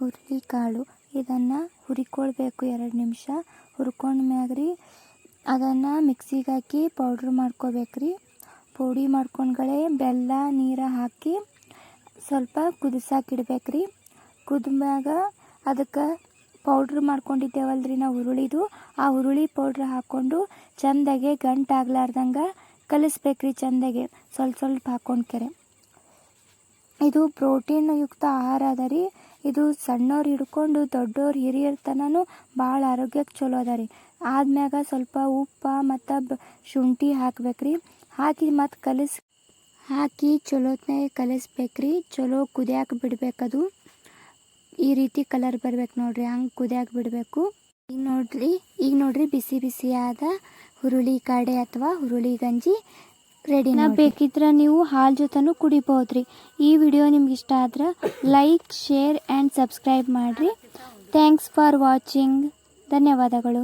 ಹುರುಳಿಕಾಳು ಇದನ್ನು ಹುರಿಕೊಳ್ಬೇಕು ಎರಡು ನಿಮಿಷ. ಹುರ್ಕೊಂಡ್ಮ್ಯಾಗ ರೀ ಅದನ್ನು ಮಿಕ್ಸಿಗೆ ಹಾಕಿ ಪೌಡ್ರ್ ಮಾಡ್ಕೋಬೇಕ್ರಿ. ಪುಡಿ ಮಾಡ್ಕೊಂಡ್ಗಳೇ ಬೆಲ್ಲ, ನೀರು ಹಾಕಿ ಸ್ವಲ್ಪ ಕುದಿಸಾಕಿಡ್ಬೇಕ್ರಿ. ಕುದ್ಮ್ಯಾಗ ಅದಕ್ಕೆ ಪೌಡ್ರ್ ಮಾಡ್ಕೊಂಡಿದ್ದೇವಲ್ರಿ ನಾವು ಹುರುಳಿದು. ಆ ಹುರುಳಿ ಪೌಡ್ರ್ ಹಾಕ್ಕೊಂಡು ಚಂದಾಗೆ ಗಂಟಾಗ್ಲಾರ್ದಂಗೆ ಕಲಿಸ್ಬೇಕ್ರಿ ಚಂದಾಗೆ. ಸ್ವಲ್ಪ ಸ್ವಲ್ಪ ಹಾಕ್ಕೊಂಡ್ಕೆರೆ ಇದು ಪ್ರೋಟೀನ್ ಯುಕ್ತ ಆಹಾರ ಅದ ರೀ ಇದು ಸಣ್ಣವ್ರು ಹಿಡ್ಕೊಂಡು ದೊಡ್ಡವ್ರು ಹಿರಿಯರ ತನೂ ಭಾಳ ಆರೋಗ್ಯಕ್ಕೆ ಚಲೋ ಅದ ಆದ್ಮ್ಯಾಗ ಸ್ವಲ್ಪ ಉಪ್ಪು ಮತ್ತು ಶುಂಠಿ ಹಾಕ್ಬೇಕ್ರಿ ಹಾಕಿ ಮತ್ತು ಕಲಿಸ್, ಹಾಕಿ ಚಲೋತ್ನಾಗೆ ಕಲಿಸ್ಬೇಕ್ರಿ ಚಲೋ ಕುದಿಯಾಕೆ ಬಿಡಬೇಕದು ಈ ರೀತಿ ಕಲರ್ ಬರಬೇಕು ನೋಡ್ರಿ, ಹಂಗೆ ಕುದಿಯಾಕೆ ಬಿಡಬೇಕು. ಈಗ ನೋಡ್ರಿ ಈಗ ನೋಡ್ರಿ ಬಿಸಿ ಬಿಸಿಯಾದ ಹುರುಳಿ ಕಾಡೆ ಅಥವಾ ಹುರುಳಿ ಗಂಜಿ. ರೆಡಿ ಬೇಕಿದ್ರೆ ನೀವು ಹಾಲು ಜೊತೆನೂ ರೀ ಈ ವಿಡಿಯೋ ನಿಮ್ಗೆ ಇಷ್ಟ ಆದ್ರೆ ಲೈಕ್ ಶೇರ್ ಆ್ಯಂಡ್ ಸಬ್ಸ್ಕ್ರೈಬ್ ಮಾಡಿರಿ. ಥ್ಯಾಂಕ್ಸ್ ಫಾರ್ ವಾಚಿಂಗ್ ಧನ್ಯವಾದಗಳು.